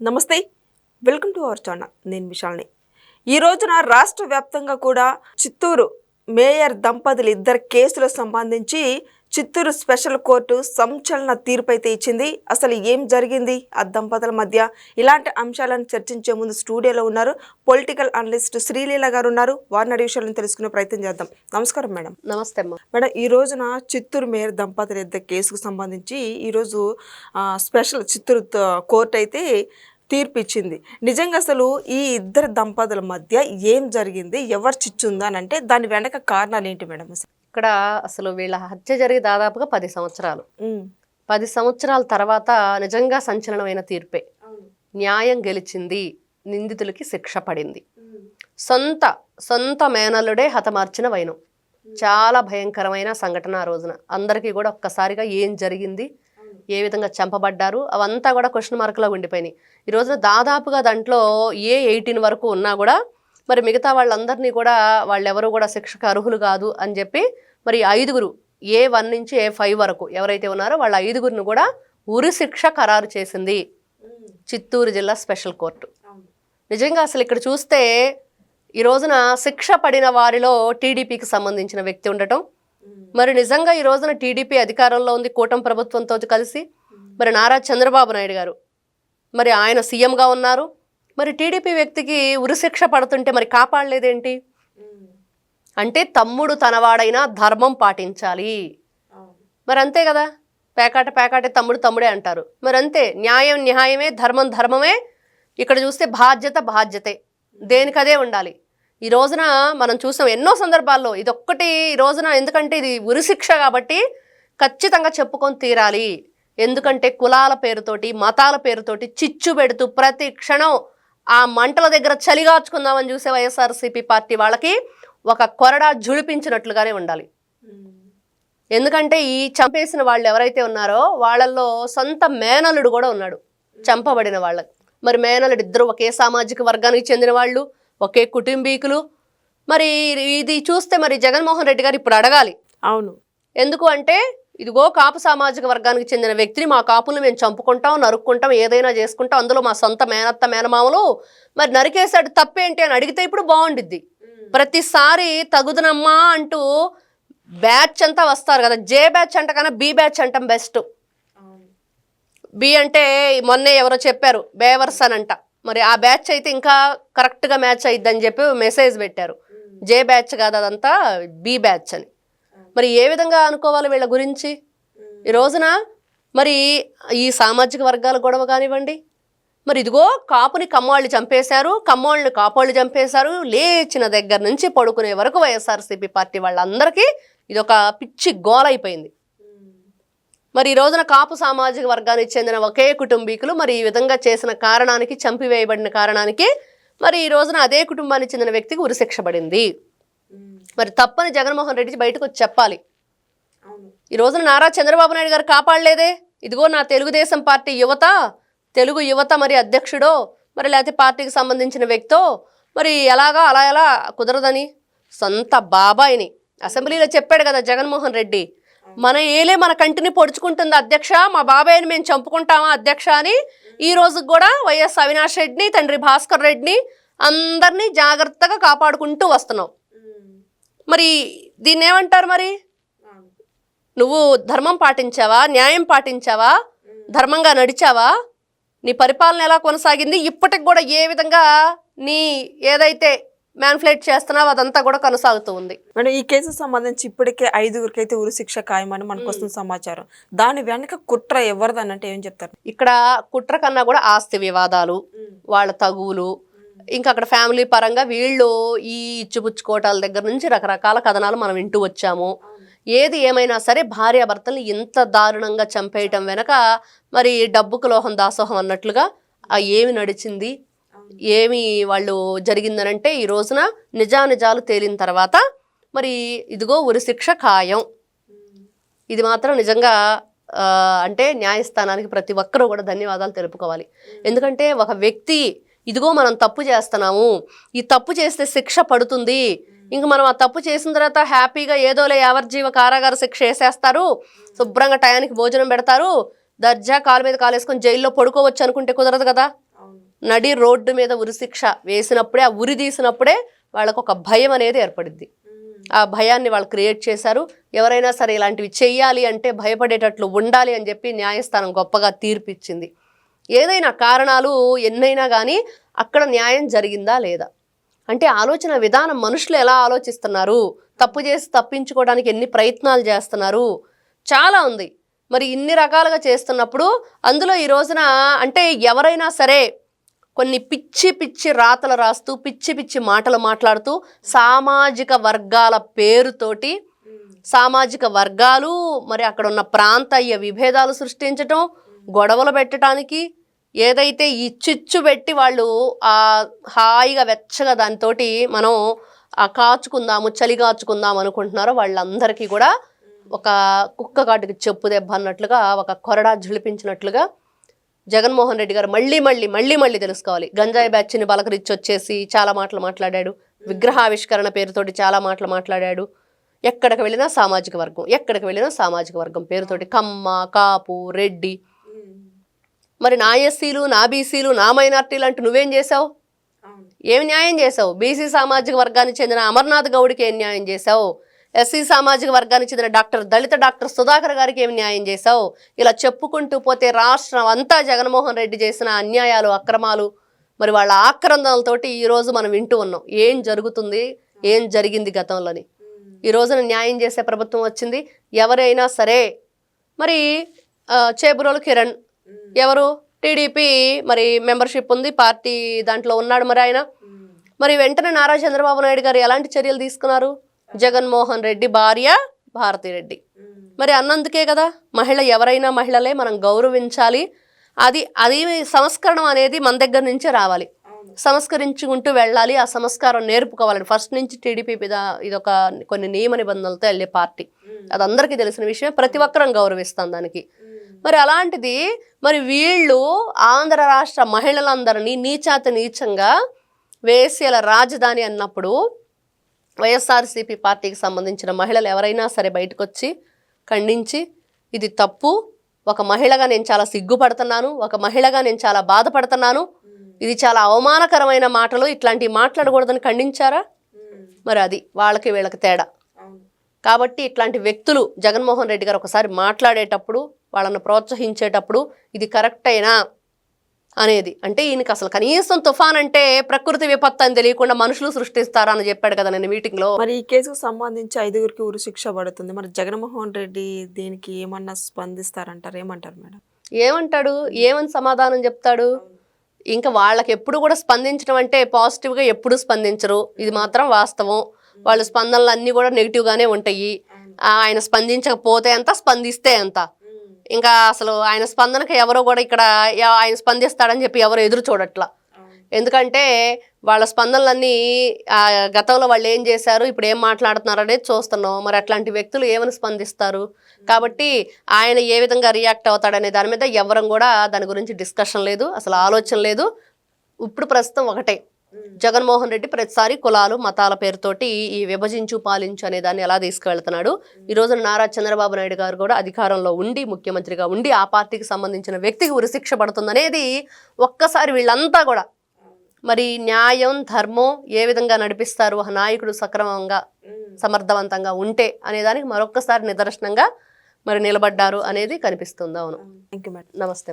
నమస్తే welcome to our channel. నేను విశాల్ని. ఈ రోజున రాష్ట్ర వ్యాప్తంగా కూడా చిత్తూరు మేయర్ దంపతులు ఇద్దరు కేసులకు సంబంధించి చిత్తూరు స్పెషల్ కోర్టు సంచలన తీర్పు అయితే ఇచ్చింది. అసలు ఏం జరిగింది? ఆ దంపతుల మధ్య ఇలాంటి అంశాలను చర్చించే ముందు స్టూడియోలో ఉన్నారు పొలిటికల్ అనలిస్ట్ శ్రీలీల గారు ఉన్నారు. వారిని అడిగే విషయాలను తెలుసుకునే ప్రయత్నం చేద్దాం. నమస్కారం మేడం. నమస్తే మేడం ఈ రోజున చిత్తూరు మేయర్ దంపతుల ఇద్దరు కేసుకు సంబంధించి ఈరోజు స్పెషల్ చిత్తూరు కోర్టు అయితే తీర్పు ఇచ్చింది నిజంగా అసలు ఈ ఇద్దరు దంపతుల మధ్య ఏం జరిగింది? ఎవరు చిచ్చుంది అని అంటే దాని వెనక కారణాలు ఏంటి మేడం? అసలు ఇక్కడ అసలు వీళ్ళ హత్య జరిగి దాదాపుగా పది సంవత్సరాలు. పది సంవత్సరాల తర్వాత నిజంగా సంచలనమైన తీర్పే. న్యాయం గెలిచింది నిందితులకి శిక్ష పడింది. సొంత సొంత మేనల్లుడే హతమార్చిన వైనం. చాలా భయంకరమైన సంఘటన ఆ రోజున. అందరికీ కూడా ఒక్కసారిగా ఏం జరిగింది ఏ విధంగా చంపబడ్డారు అవంతా కూడా క్వశ్చన్ మార్కులో ఉండిపోయినాయి. ఈ రోజున దాదాపుగా దాంట్లో ఏ ఎయిటీన్ వరకు ఉన్నా కూడా మరి మిగతా వాళ్ళందరినీ కూడా వాళ్ళెవరు కూడా శిక్షకు అర్హులు కాదు అని చెప్పి మరి ఐదుగురు ఏ వన్ నుంచి ఏ ఫైవ్ వరకు ఎవరైతే ఉన్నారో వాళ్ళ ఐదుగురిని కూడా ఉరి శిక్ష ఖరారు చేసింది చిత్తూరు జిల్లా స్పెషల్ కోర్టు. నిజంగా అసలు ఇక్కడ చూస్తే ఈ రోజున శిక్ష పడిన వారిలో టీడీపీకి సంబంధించిన వ్యక్తి ఉండటం మరి నిజంగా ఈ రోజున టీడీపీ అధికారంలో ఉంది కూటమి ప్రభుత్వంతో కలిసి. మరి నారా చంద్రబాబు నాయుడు గారు మరి ఆయన సీఎంగా ఉన్నారు. మరి టీడీపీ వ్యక్తికి ఉరిశిక్ష పడుతుంటే మరి కాపాడలేదేంటి? అంటే తమ్ముడు తనవాడైనా ధర్మం పాటించాలి. మరి అంతే కదా? పేకాట పేకాటే తమ్ముడు తమ్ముడే అంటారు. మరి అంతే న్యాయం న్యాయమే ధర్మం ధర్మమే. ఇక్కడ చూస్తే బాధ్యత బాధ్యతే. దేనికదే ఉండాలి. ఈ రోజున మనం చూసాం ఎన్నో సందర్భాల్లో ఇది ఈ రోజున ఎందుకంటే ఇది ఉరిశిక్ష కాబట్టి ఖచ్చితంగా చెప్పుకొని తీరాలి. ఎందుకంటే కులాల పేరుతోటి మతాల పేరుతోటి చిచ్చు పెడుతూ ప్రతి క్షణం ఆ మంటల దగ్గర చలిగాచుకుందామని చూసే వైఎస్ఆర్సీపీ పార్టీ వాళ్ళకి ఒక కొరడా జుళిపించినట్లుగానే ఉండాలి. ఎందుకంటే ఈ చంపేసిన వాళ్ళు ఎవరైతే ఉన్నారో వాళ్ళల్లో సొంత మేనలుడు కూడా ఉన్నాడు. చంపబడిన వాళ్ళకి. మరి మేనలుడు ఇద్దరు ఒకే సామాజిక వర్గానికి చెందిన వాళ్ళు ఒకే కుటుంబీకులు. మరి ఇది చూస్తే మరి జగన్మోహన్ రెడ్డి గారు ఇప్పుడు అడగాలి. అవును. ఎందుకు అంటే ఇదిగో కాపు సామాజిక వర్గానికి చెందిన వ్యక్తిని మా కాపులను మేము చంపుకుంటాం నరుక్కుంటాం ఏదైనా చేసుకుంటాం అందులో మా సొంత మేనత్త మేనమామలు మరి నరికేశాడు తప్పేంటి అని అడిగితే ఇప్పుడు బాగుండిద్ది. ప్రతిసారి తగుదనమ్మా అంటూ బ్యాచ్ అంతా వస్తారు కదా జే బ్యాచ్ అంట కన్నా బి బ్యాచ్ అంటాం బెస్ట్. బి అంటే మొన్నే ఎవరో చెప్పారు బేవర్స్ అని అంట. మరి ఆ బ్యాచ్ అయితే ఇంకా కరెక్ట్గా మ్యాచ్ అయిద్దని చెప్పి మెసేజ్ పెట్టారు. జే బ్యాచ్ కాదు అదంతా బి బ్యాచ్ అని. మరి ఏ విధంగా అనుకోవాలి వీళ్ళ గురించి? ఈ రోజున మరి ఈ సామాజిక వర్గాల గొడవ కానివ్వండి. మరి ఇదిగో కాపుని కమ్మాళ్ళు చంపేశారు కమ్మాళ్ళని కాపోళ్ళు చంపేశారు లేచిన దగ్గర నుంచి పడుకునే వరకు వైఎస్ఆర్సీపీ పార్టీ వాళ్ళందరికీ ఇది ఒక పిచ్చి గోలైపోయింది. మరి ఈ రోజున కాపు సామాజిక వర్గానికి చెందిన ఒకే కుటుంబీకులు మరి ఈ విధంగా చేసిన కారణానికి చంపివేయబడిన కారణానికి మరి ఈ రోజున అదే కుటుంబానికి చెందిన వ్యక్తికి ఉరిశిక్ష పడింది. మరి తప్పని జగన్మోహన్ రెడ్డి బయటకు వచ్చి చెప్పాలి. ఈ రోజున నారా చంద్రబాబు నాయుడు గారు కాపాడలేదే? ఇదిగో నా తెలుగుదేశం పార్టీ యువత తెలుగు యువత మరి అధ్యక్షుడో మరి లేకపోతే పార్టీకి సంబంధించిన వ్యక్తో మరి ఎలాగా అలా ఎలా కుదరదని? సొంత బాబాయిని. అసెంబ్లీలో చెప్పాడు కదా జగన్మోహన్ రెడ్డి. మన ఏలే మన కంటిని పొడుచుకుంటుంది అధ్యక్ష మా బాబాయ్ని మేము చంపుకుంటామా అధ్యక్ష అని? ఈ రోజు కూడా వైఎస్ అవినాష్ రెడ్డిని తండ్రి భాస్కర్ రెడ్డిని అందరినీ జాగ్రత్తగా కాపాడుకుంటూ వస్తున్నాం. మరి దీన్ని ఏమంటారు మరి? నువ్వు ధర్మం పాటించావా? న్యాయం పాటించావా? ధర్మంగా నడిచావా? నీ పరిపాలన ఎలా కొనసాగింది? ఇప్పటికి కూడా ఏ విధంగా నీ ఏదైతే మ్యాన్ఫ్లేట్ చేస్తున్నావో అదంతా కూడా కొనసాగుతూ ఉంది. మేడం ఈ కేసుకు సంబంధించి ఇప్పటికే ఐదుగురికి అయితే ఉరి శిక్ష ఖాయమని మనకు వస్తున్న సమాచారం. దాని వెనక కుట్ర ఎవరిదని అంటే ఏం చెప్తారు? ఇక్కడ కుట్ర కన్నా కూడా ఆస్తి వివాదాలు వాళ్ళ తగువులు ఇంకా అక్కడ ఫ్యామిలీ పరంగా వీళ్ళు ఈ ఇచ్చిపుచ్చుకోవటాల దగ్గర నుంచి రకరకాల కథనాలు మనం వింటూ వచ్చాము. ఏది ఏమైనా సరే భార్యాభర్తల్ని ఇంత దారుణంగా చంపేయటం వెనక మరి డబ్బుకు లోహం దాసోహం అన్నట్లుగా ఆ ఏమి నడిచింది? ఏమి వాళ్ళు జరిగిందనంటే ఈ రోజున నిజానిజాలు తేలిన తర్వాత మరి ఇదిగో ఉరిశిక్ష ఖాయం. ఇది మాత్రం నిజంగా అంటే న్యాయస్థానానికి ప్రతి ఒక్కరూ కూడా ధన్యవాదాలు తెలుపుకోవాలి. ఎందుకంటే ఒక వ్యక్తి ఇదిగో మనం తప్పు చేస్తున్నాము. ఈ తప్పు చేస్తే శిక్ష పడుతుంది. ఇంక మనం ఆ తప్పు చేసిన తర్వాత హ్యాపీగా ఏదోలే యావర్జీవ కారాగార శిక్ష వేసేస్తారు. శుభ్రంగా టయానికి భోజనం పెడతారు. దర్జా కాలు మీద కాలేసుకొని జైల్లో పడుకోవచ్చు అనుకుంటే కుదరదు కదా. నడి రోడ్డు మీద ఉరిశిక్ష వేసినప్పుడే ఆ ఉరి తీసినప్పుడే వాళ్ళకు ఒక భయం అనేది ఏర్పడిద్ది. ఆ భయాన్ని వాళ్ళు క్రియేట్ చేశారు. ఎవరైనా సరే ఇలాంటివి చెయ్యాలి అంటే భయపడేటట్లు ఉండాలి అని చెప్పి న్యాయస్థానం గొప్పగా తీర్పిచ్చింది. ఏదైనా కారణాలు ఎన్నైనా కానీ అక్కడ న్యాయం జరిగిందా లేదా? అంటే ఆలోచన విధానం మనుషులు ఎలా ఆలోచిస్తున్నారు? తప్పు చేసి తప్పించుకోవడానికి ఎన్ని ప్రయత్నాలు చేస్తున్నారు? చాలా ఉంది. మరి ఇన్ని రకాలుగా చేస్తున్నప్పుడు అందులో ఈ రోజున అంటే ఎవరైనా సరే కొన్ని పిచ్చి పిచ్చి రాతలు రాస్తూ పిచ్చి పిచ్చి మాటలు మాట్లాడుతూ సామాజిక వర్గాల పేరుతోటి సామాజిక వర్గాలు మరి అక్కడ ఉన్న ప్రాంతీయ విభేదాలు సృష్టించటం గొడవలు పెట్టడానికి ఏదైతే ఈ చిచ్చు పెట్టి వాళ్ళు ఆ హాయిగా వెచ్చగా దానితోటి మనం ఆ కాచుకుందాము చలి కాచుకుందాం అనుకుంటున్నారో వాళ్ళందరికీ కూడా ఒక కుక్క కాటుకి చెప్పు దెబ్బ అన్నట్లుగా ఒక కొరడా జులిపించినట్లుగా జగన్మోహన్ రెడ్డి గారు మళ్ళీ మళ్ళీ మళ్ళీ మళ్ళీ తెలుసుకోవాలి. గంజాయి బ్యాచ్ని బలకరించి వచ్చేసి చాలా మాటలు మాట్లాడాడు. విగ్రహావిష్కరణ పేరుతోటి చాలా మాటలు మాట్లాడాడు. ఎక్కడికి వెళ్ళినా సామాజిక వర్గం ఎక్కడికి వెళ్ళినా సామాజిక వర్గం పేరుతోటి కమ్మ కాపు రెడ్డి మరి నా ఎస్సీలు నా బీసీలు నా మైనార్టీలు అంటూ నువ్వేం చేసావు ఏం న్యాయం చేసావు బీసీ సామాజిక వర్గానికి చెందిన అమర్నాథ్ గౌడ్కి ఏం న్యాయం చేసావు ఎస్సీ సామాజిక వర్గానికి చెందిన డాక్టర్ దళిత డాక్టర్ సుధాకర్ గారికి ఏం న్యాయం చేసావు ఇలా చెప్పుకుంటూ పోతే రాష్ట్రం అంతా జగన్మోహన్ రెడ్డి చేసిన అన్యాయాలు అక్రమాలు మరి వాళ్ళ ఆక్రందనలతోటి ఈ రోజు మనం వింటూ ఉన్నాం. ఏం జరుగుతుంది? ఏం జరిగింది గతంలోని? ఈ రోజున న్యాయం చేసే ప్రభుత్వం వచ్చింది. ఎవరైనా సరే మరి చేబురోలు కిరణ్ ఎవరు? టీడీపీ మరి మెంబర్షిప్ ఉంది పార్టీ దాంట్లో ఉన్నాడు మరి ఆయన. మరి వెంటనే నారా చంద్రబాబు నాయుడు గారు ఎలాంటి చర్యలు తీసుకున్నారు? జగన్మోహన్ రెడ్డి భార్య భారతి రెడ్డి. మరి అన్నందుకే కదా మహిళ ఎవరైనా మహిళలే మనం గౌరవించాలి. అది అది సంస్కరణం అనేది మన దగ్గర నుంచే రావాలి. సంస్కరించుకుంటూ వెళ్ళాలి ఆ సంస్కారం నేర్పుకోవాలని. ఫస్ట్ నుంచి టీడీపీ మీద ఇదొక కొన్ని నియమ నిబంధనలతో వెళ్ళే పార్టీ. అది అందరికీ తెలిసిన విషయం ప్రతి ఒక్కరం గౌరవిస్తాం దానికి. మరి అలాంటిది మరి వీళ్ళు ఆంధ్ర రాష్ట్ర మహిళలందరినీ నీచాతి నీచంగా వేశ్యల రాజధాని అన్నప్పుడు వైఎస్ఆర్సీపీ పార్టీకి సంబంధించిన మహిళలు ఎవరైనా సరే బయటకు వచ్చి ఖండించి ఇది తప్పు ఒక మహిళగా నేను చాలా సిగ్గుపడుతున్నాను ఒక మహిళగా నేను చాలా బాధపడుతున్నాను ఇది చాలా అవమానకరమైన మాటలు ఇట్లాంటివి మాట్లాడకూడదని ఖండించారా? మరి అది వాళ్ళకి వీళ్ళకి తేడా. కాబట్టి ఇట్లాంటి వ్యక్తులు జగన్మోహన్ రెడ్డి గారు ఒకసారి మాట్లాడేటప్పుడు వాళ్ళని ప్రోత్సహించేటప్పుడు ఇది కరెక్ట్ అయినా అనేది. అంటే ఈయనకి అసలు కనీసం తుఫాన్ అంటే ప్రకృతి విపత్తు అని తెలియకుండా మనుషులు సృష్టిస్తారా అని చెప్పాడు కదా నేను మీటింగ్లో. మరి ఈ కేసుకు సంబంధించి ఐదుగురికి ఉరి శిక్ష పడుతుంది. మరి జగన్మోహన్ రెడ్డి దీనికి ఏమన్నా స్పందిస్తారంటారు? ఏమంటారు మేడం? ఏమంటాడు? ఏమని సమాధానం చెప్తాడు? ఇంకా వాళ్ళకి ఎప్పుడు కూడా స్పందించడం అంటే పాజిటివ్గా ఎప్పుడు స్పందించరు. ఇది మాత్రం వాస్తవం. వాళ్ళ స్పందనలు అన్నీ కూడా నెగిటివ్గానే ఉంటాయి. ఆయన స్పందించకపోతే ఎంత? స్పందిస్తే ఎంత? ఇంకా అసలు ఆయన స్పందనకి ఎవరో కూడా ఇక్కడ ఆయన స్పందిస్తాడని చెప్పి ఎవరు ఎదురు చూడట్లా. ఎందుకంటే వాళ్ళ స్పందనలన్నీ ఆ, గతంలో వాళ్ళు ఏం చేశారు ఇప్పుడు ఏం మాట్లాడుతున్నారు అనేది చూస్తున్నాం. మరి అట్లాంటి వ్యక్తులు ఏమని స్పందిస్తారు? కాబట్టి ఆయన ఏ విధంగా రియాక్ట్ అవుతాడనే దాని మీద ఎవరం కూడా దాని గురించి డిస్కషన్ లేదు అసలు ఆలోచన లేదు. ఇప్పుడు ప్రస్తుతం ఒకటే. జగన్మోహన్ రెడ్డి ప్రతిసారి కులాలు మతాల పేరుతోటి ఈ విభజించు పాలించు అనే దాన్ని ఎలా తీసుకువెళ్తున్నాడు? ఈ రోజు నారా చంద్రబాబు నాయుడు గారు కూడా అధికారంలో ఉండి ముఖ్యమంత్రిగా ఉండి ఆ పార్టీకి సంబంధించిన వ్యక్తికి ఉరిశిక్ష పడుతుందనేది ఒక్కసారి వీళ్ళంతా కూడా. మరి న్యాయం ధర్మం ఏ విధంగా నడిపిస్తారు? ఆ నాయకుడు సక్రమంగా సమర్థవంతంగా ఉంటే అనే దానికి మరొక్కసారి నిదర్శనంగా మరి నిలబడ్డారు అనేది కనిపిస్తుంది. అవును. థ్యాంక్ యూ మేడం నమస్తే.